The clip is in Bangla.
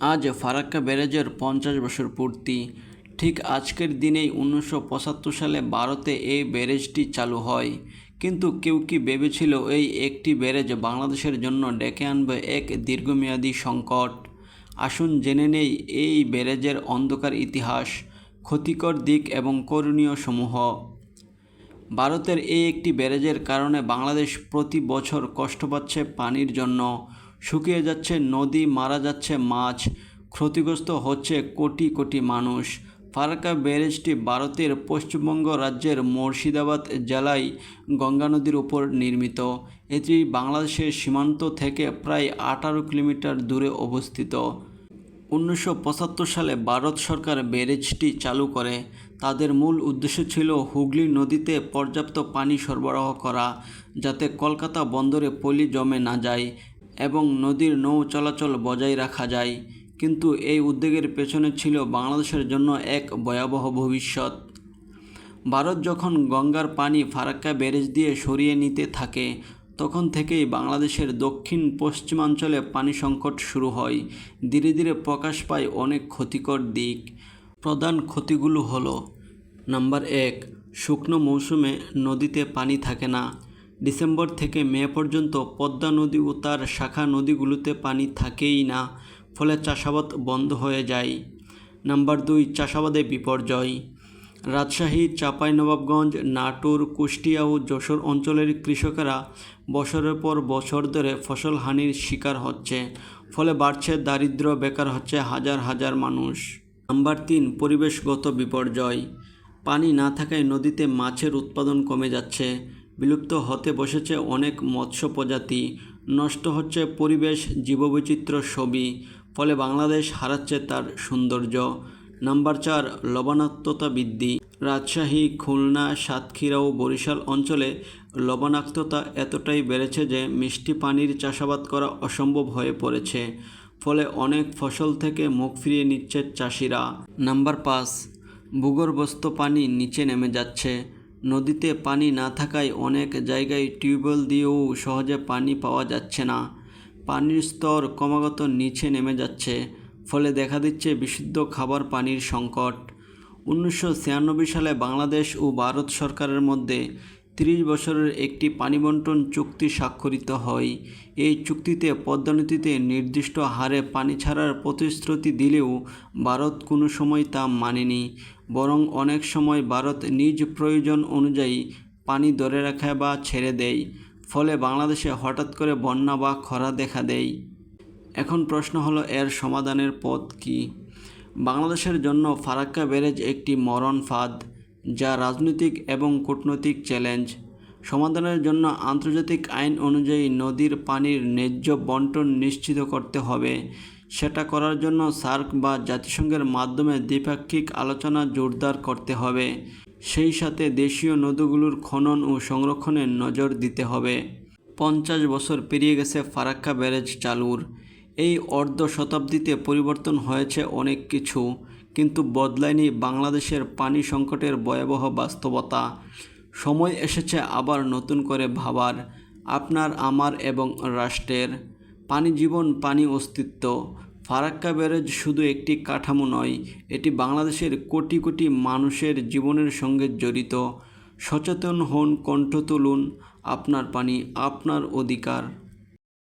আজ ফারাক্কা ব্যারেজের পঞ্চাশ বছর পূর্তি। ঠিক আজকের দিনেই উনিশশো পঁচাত্তর সালে ভারতে এই ব্যারেজটি চালু হয়। কিন্তু কেউ কি ভেবেছিল এই একটি ব্যারেজ বাংলাদেশের জন্য ডেকে আনবে এক দীর্ঘমেয়াদী সংকট? আসুন জেনে নেই এই ব্যারেজের অন্ধকার ইতিহাস, ক্ষতিকর দিক এবং করণীয় সমূহ। ভারতের এই একটি ব্যারেজের কারণে বাংলাদেশ প্রতি বছর কষ্ট পাচ্ছে পানির জন্য। শুকিয়ে যাচ্ছে, নদী মারা যাচ্ছে মাছ, ক্ষতিগ্রস্ত হচ্ছে কোটি কোটি মানুষ। ফারাক্কা ব্যারেজটি ভারতের পশ্চিমবঙ্গ রাজ্যের মুর্শিদাবাদ জেলায় গঙ্গা নদীর উপর নির্মিত। এটি বাংলাদেশের সীমান্ত থেকে প্রায় আঠারো কিলোমিটার দূরে অবস্থিত। উনিশশো পঁচাত্তর সালে ভারত সরকার ব্যারেজটি চালু করে। তাদের মূল উদ্দেশ্য ছিল হুগলি নদীতে পর্যাপ্ত পানি সরবরাহ করা, যাতে কলকাতা বন্দরে পলি জমে না যায়। এবং নদীর নৌ চলাচল বজায় রাখা যায়। কিন্তু এই উদ্যোগের পেছনে ছিল বাংলাদেশের জন্য এক ভয়াবহ ভবিষ্যৎ। ভারত যখন গঙ্গার পানি ফারাক্কা ব্যারেজ দিয়ে সরিয়ে নিতে থাকে, তখন থেকেই বাংলাদেশের দক্ষিণ পশ্চিমাঞ্চলে পানি সংকট শুরু হয়। ধীরে ধীরে প্রকাশ পায় অনেক ক্ষতিকর দিক। প্রধান ক্ষতিগুলো হলো, নাম্বার এক, শুকনো মৌসুমে নদীতে পানি থাকে না। ডিসেম্বর থেকে মে পর্যন্ত পদ্মা নদী ও তার শাখা নদীগুলোতে পানি থাকেই না, ফলে চাষাবাদ বন্ধ হয়ে যায়। নাম্বার দুই, চাষাবাদে বিপর্যয়। রাজশাহী, চাঁপাইনবাবগঞ্জ, নাটোর, কুষ্টিয়া ও যশোর অঞ্চলের কৃষকেরা বছরের পর বছর ধরে ফসল হানির শিকার হচ্ছে, ফলে বাড়ছে দারিদ্র, বেকার হচ্ছে হাজার হাজার মানুষ। নাম্বার তিন, পরিবেশগত বিপর্যয়। পানি না থাকায় নদীতে মাছের উৎপাদন কমে যাচ্ছে বিলুপ্ত হতে বসেছে অনেক মৎস্য প্রজাতি, নষ্ট হচ্ছে পরিবেশ, জীববৈচিত্র্য ছবি, ফলে বাংলাদেশ হারাচ্ছে তার সৌন্দর্য। নাম্বার চার, লবণাক্ততা বৃদ্ধি। রাজশাহী, খুলনা, সাতক্ষীরা ও বরিশাল অঞ্চলে লবণাক্ততা এতটাই বেড়েছে যে মিষ্টি পানির চাষাবাদ করা অসম্ভব হয়ে পড়েছে, ফলে অনেক ফসল থেকে মুখ ফিরিয়ে নিচ্ছে চাষিরা। নাম্বার পাঁচ, ভূগর্ভস্থ পানি নিচে নেমে যাচ্ছে। নদীতে পানি না থাকায় অনেক জায়গায় টিউবওয়েল দিয়েও সহজে পানি পাওয়া যাচ্ছে না। পানির স্তর ক্রমাগত নিচে নেমে যাচ্ছে, ফলে দেখা দিচ্ছে বিশুদ্ধ খাবার পানির সংকট। উনিশশো ছিয়ানব্বই সালে বাংলাদেশ ও ভারত সরকারের মধ্যে তিরিশ বছরের একটি পানি বন্টন চুক্তি স্বাক্ষরিত হয়। এই চুক্তিতে পদ্মানদীতে নির্দিষ্ট হারে পানি ছাড়ার প্রতিশ্রুতি দিলেও ভারত কোনো সময় তা মানেনি, বরং অনেক সময় ভারত নিজ প্রয়োজন অনুযায়ী পানি ধরে রাখে বা ছেড়ে দেয়, ফলে বাংলাদেশে হঠাৎ করে বন্যা বা খরা দেখা দেয়। এখন প্রশ্ন হলো, এর সমাধানের পথ কী? বাংলাদেশের জন্য ফারাক্কা ব্যারেজ একটি মরণ ফাঁদ। যা রাজনৈতিক এবং কূটনৈতিক চ্যালেঞ্জ। সমাধানের জন্য আন্তর্জাতিক আইন অনুযায়ী নদীর পানির ন্যায্য বন্টন নিশ্চিত করতে হবে। সেটা করার জন্য সার্ক বা জাতিসংঘের মাধ্যমে দ্বিপাক্ষিক আলোচনা জোরদার করতে হবে। সেই সাথে দেশীয় নদীগুলোর খনন ও সংরক্ষণে নজর দিতে হবে। পঞ্চাশ বছর পেরিয়ে গেছে ফারাক্কা ব্যারেজ চালুর। এই অর্ধ শতাব্দীতে পরিবর্তন হয়েছে অনেক কিছু, কিন্তু বদলায়নি বাংলাদেশের পানি সংকটের ভয়াবহ বাস্তবতা। সময় এসেছে আবার নতুন করে ভাবার, আপনার, আমার এবং রাষ্ট্রের। পানি জীবন, পানি অস্তিত্ব। ফারাক্কা ব্যারেজ শুধু একটি কাঠামো নয়, এটি বাংলাদেশের কোটি কোটি মানুষের জীবনের সঙ্গে জড়িত। সচেতন হন, কণ্ঠ তুলুন, আপনার পানি, আপনার অধিকার।